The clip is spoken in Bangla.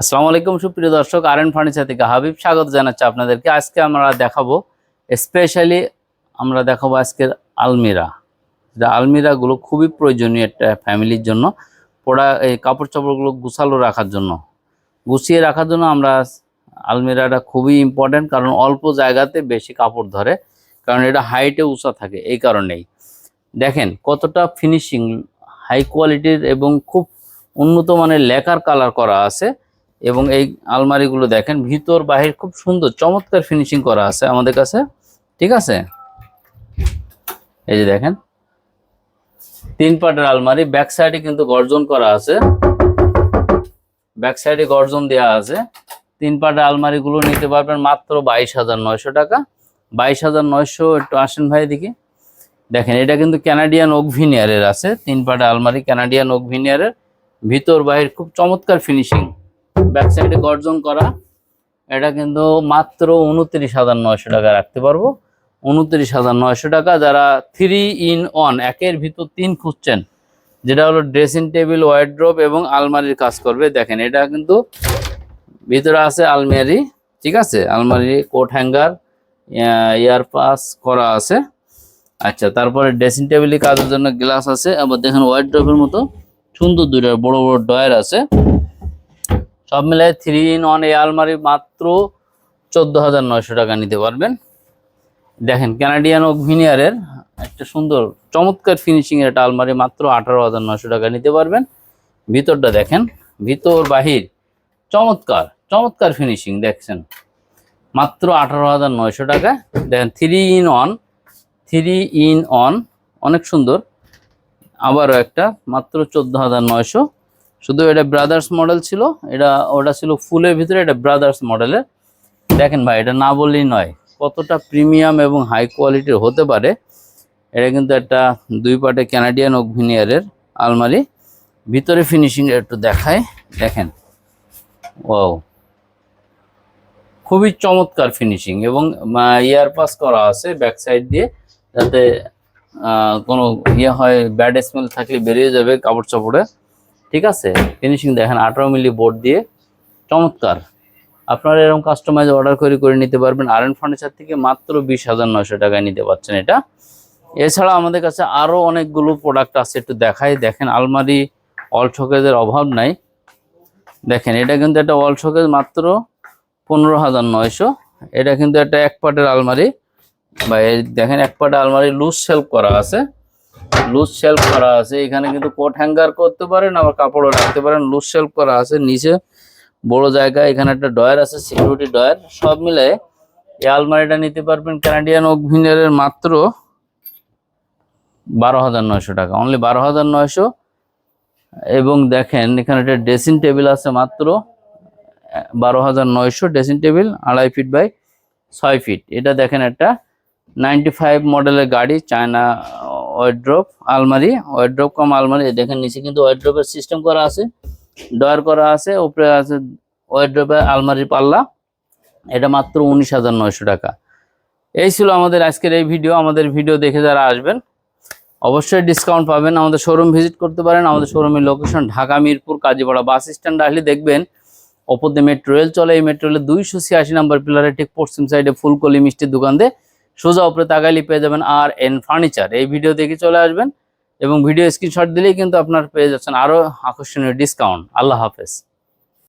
আসসালামু আলাইকুম সুপ্রিয় দর্শক আর এন ফার্নিচার থেকে হাবিব স্বাগত জানাচ্ছি আপনাদেরকে। আজকে আমরা দেখাবো স্পেশালি আমরা দেখাবো আজকের আলমিরা। আলমিরাগুলো খুবই প্রয়োজনীয় একটা ফ্যামিলির জন্য, পড়া, এই কাপড় চাপড়গুলো গুছালো রাখার জন্য। গুছিয়ে রাখার জন্য আমরা আলমিরাটা খুবই ইম্পর্ট্যান্ট কারণ অল্প জায়গাতে বেশি কাপড় ধরে, কারণ এটা হাইটে উঁচা থাকে, এই কারণেই। দেখেন কতটা ফিনিশিং হাই কোয়ালিটির এবং খুব উন্নত মানের লেকার কালার করা আছে। এবং এই আলমারিগুলো দেখেন, ভিতর, বাহির খুব সুন্দর, চমৎকার ফিনিশিং করা আছে আমাদের কাছে, ঠিক আছে? এই যে দেখেন, তিন পাটের আলমারি ব্যাক সাইডে কিন্তু গর্জন করা আছে ব্যাক সাইডে গর্জন দেওয়া আছে, তিন পাটের আলমারিগুলো নিতে পারবেন মাত্র বাইশ হাজার নয়শো টাকা, বাইশ হাজার নয়শো, একটু আসেন ভাই এদিকে দেখেন, এটা কিন্তু ক্যানাডিয়ান ওক ভিনিয়ারের আছে, তিন পাটের আলমারি ক্যানাডিয়ান ওক ভিনিয়ারের ভিতর, বাহির খুব চমৎকার ফিনিশিং ব্যাক সাইডে গর্জন করা, এটা কিন্তু মাত্র উনত্রিশ হাজার নয়শো টাকা রাখতে পারব। উনত্রিশ হাজার নয়শো টাকা যারা থ্রি ইন ওয়ান একের ভিতর তিন খুঁজছেন, যেটা হলো ড্রেসিং টেবিল ওয়ার্ড্রোপ এবং আলমারির কাজ করবে, দেখেন এটা কিন্তু ভিতরে আছে আলমারি, ঠিক আছে? আলমারি কোট হ্যাঙ্গার ইয়ার পাস করা আছে। আচ্ছা তারপরে ড্রেসিং টেবিলের কাজের জন্য গ্লাস আছে, আবার দেখেন ওয়ার্ড্রোপের মতো সুন্দর দুইটা বড় বড় ডয়ার আছে। সব মিলাই থ্রি ইন ওয়ান এই আলমারি মাত্র চোদ্দ হাজার নয়শো টাকা নিতে পারবেন। দেখেন ক্যানাডিয়ান ওক ভিনিয়ারের একটা সুন্দর, চমৎকার ফিনিশিং এর একটা আলমারি মাত্র আঠারো হাজার নয়শো টাকা নিতে পারবেন। ভিতরটা দেখেন, ভিতর বাহির, চমৎকার চমৎকার ফিনিশিং দেখছেন। মাত্র আঠারো হাজার নয়শো টাকা। দেখেন three in one three in one অনেক সুন্দর। আবারও একটা, মাত্র চোদ্দ হাজার নয়শো। শুধু এটা ব্রাদার্স মডেল ছিল, এটা, ওটা ছিল ফুলের ভিতরে, এটা ব্রাদার্স মডেলের। দেখেন ভাই, এটা না বললেই নয়, কতটা প্রিমিয়াম এবং হাই কোয়ালিটির হতে পারে। এটা কিন্তু একটা দুই পাটে ক্যানাডিয়ান ওক ভিনিয়ারের আলমারি। ভিতরে ফিনিশিং একটু দেখায় দেখেন। ও খুবই চমৎকার ফিনিশিং এবং ইয়ার পাস করা আছে ব্যাক সাইড দিয়ে, যাতে কোনো ইয়ে হয় ব্যাড স্মেল থাকলে বেরিয়ে যাবে কাপড় চাপড়ে ঠিক আছে? ফিনিশিং দেখেন, আঠারো মিলি বোর্ড দিয়ে, চমৎকার। আপনারা এরকম কাস্টমাইজ অর্ডার করে করে নিতে পারবেন। আর এন ফার্নিচার থেকে মাত্র বিশ হাজার নয়শো টাকায় নিতে পারছেন এটা। এছাড়া আমাদের কাছে আরও অনেকগুলো প্রোডাক্ট আছে, একটু দেখাই। দেখেন, আলমারি অল শোকেজের অভাব নাই। দেখেন, এটা কিন্তু একটা অল শোকেজ মাত্র পনেরো হাজার নয়শো। এটা কিন্তু একটা এক পাটের আলমারি। বা দেখেন, এক পাটের আলমারি লুজ সেলফ করা আছে। লুজ শেলফ করা আছে। এখানে কিন্তু কোট হ্যাঙ্গার করতে পারেন, আবার কাপড়ও রাখতে পারেন। লুজ শেলফ করা আছে নিচে। বড় জায়গা, এখানে একটা ডয়ার আছে সিকিউরিটি ডয়ার সব মিলে এই আলমারিটা নিতে পারবেন ক্যানাডিয়ান ওক ভিনিয়ারের মাত্র বারো হাজার নয়শো টাকা। অনলি বারো হাজার নয়শো। এবং দেখেন, এখানে একটা ড্রেসিং টেবিল আছে মাত্র, বারো হাজার নয়শো ড্রেসিং টেবিল আড়াই ফিট বাই ছয় ফিট এটা দেখেন একটা নাইনটি ফাইভ মডেলের গাড়ি চায়না ওয়ার্ড্রপ আলমারি ওয়ার্ড্রপ কম আলমারি দেখেন নিচে কিন্তু ওয়ার্ড্রপের সিস্টেম করা আছে। ডয়ার করা আছে, উপরে আছে ওয়ার্ড্রপের আলমারির পাল্লা। এটা মাত্র উনিশ হাজার নয়শো টাকা। এই ছিল আমাদের আজকের এই ভিডিও আমাদের ভিডিও দেখে যারা আসবেন, অবশ্যই ডিসকাউন্ট পাবেন। আমাদের শোরুম ভিজিট করতে পারেন। আমাদের শোরুমের location Dhaka, Mirpur, Kazipara bus stand আসলে দেখবেন, ওপর দিয়ে মেট্রো রেল চলে। এই মেট্রো রেলের দুইশো ছিয়াশি নাম্বার পিলারের ঠিক পশ্চিম সাইডে ফুলকলি মিষ্টির দোকান দিয়ে সোজা উপরে তাকাইলে পেয়ে যাবেন আর এন ফার্নিচার। এই ভিডিও দেখে চলে আসবেন এবং ভিডিও স্ক্রিনশট দিলেই কিন্তু আপনার পেয়ে যাচ্ছেন আরও আকর্ষণীয় ডিসকাউন্ট আল্লাহ হাফেজ।